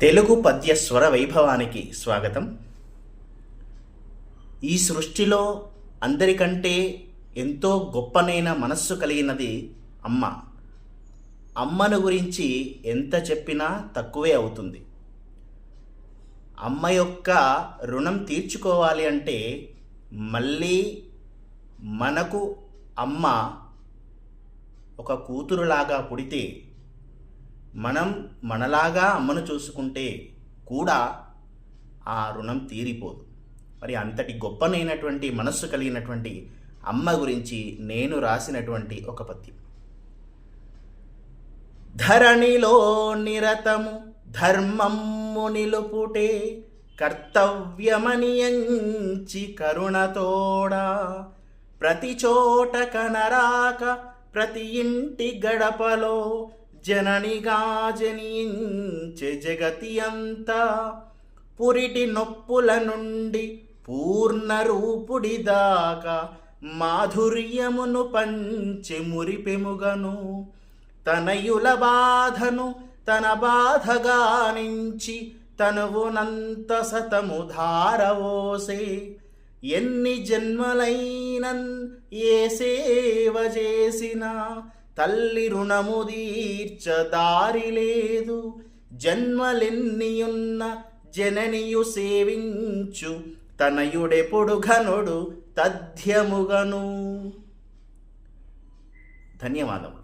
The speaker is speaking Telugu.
తెలుగు పద్య స్వర వైభవానికి స్వాగతం. ఈ సృష్టిలో అందరికంటే ఎంతో గొప్పనైన మనస్సు కలిగినది అమ్మ. అమ్మను గురించి ఎంత చెప్పినా తక్కువే అవుతుంది. అమ్మ యొక్క రుణం తీర్చుకోవాలి అంటే మళ్ళీ మనకు అమ్మ ఒక కూతురులాగా పుడితే మనం మనలాగా అమ్మను చూసుకుంటే కూడా ఆ రుణం తీరిపోదు. మరి అంతటి గొప్పనైనటువంటి మనస్సు కలిగినటువంటి అమ్మ గురించి నేను రాసినటువంటి ఒక పద్యం. ధరణిలో నిరతము ధర్మమ్ము నిలుపుటే కర్తవ్యమనియంచి కరుణతోడా ప్రతి చోట కనరాక ప్రతి ఇంటి గడపలో జననిగా జనించే జగతి అంతా పురిటి నొప్పుల నుండి పూర్ణ రూపుడి దాకా మాధుర్యమును పంచె మురిపెముగను. తనయుల బాధను తన బాధగానించి తనువునంత సతము ధారవోసే ఎన్ని జన్మలైనన్ ఏ సేవ చేసినా తల్లి రుణము తీర్చ దారి లేదు జన్మలెన్నియున్న జననియు సేవించు. తనయుడెప్పుడు ఘనుడు తథ్యముగను. ధన్యవాదములు.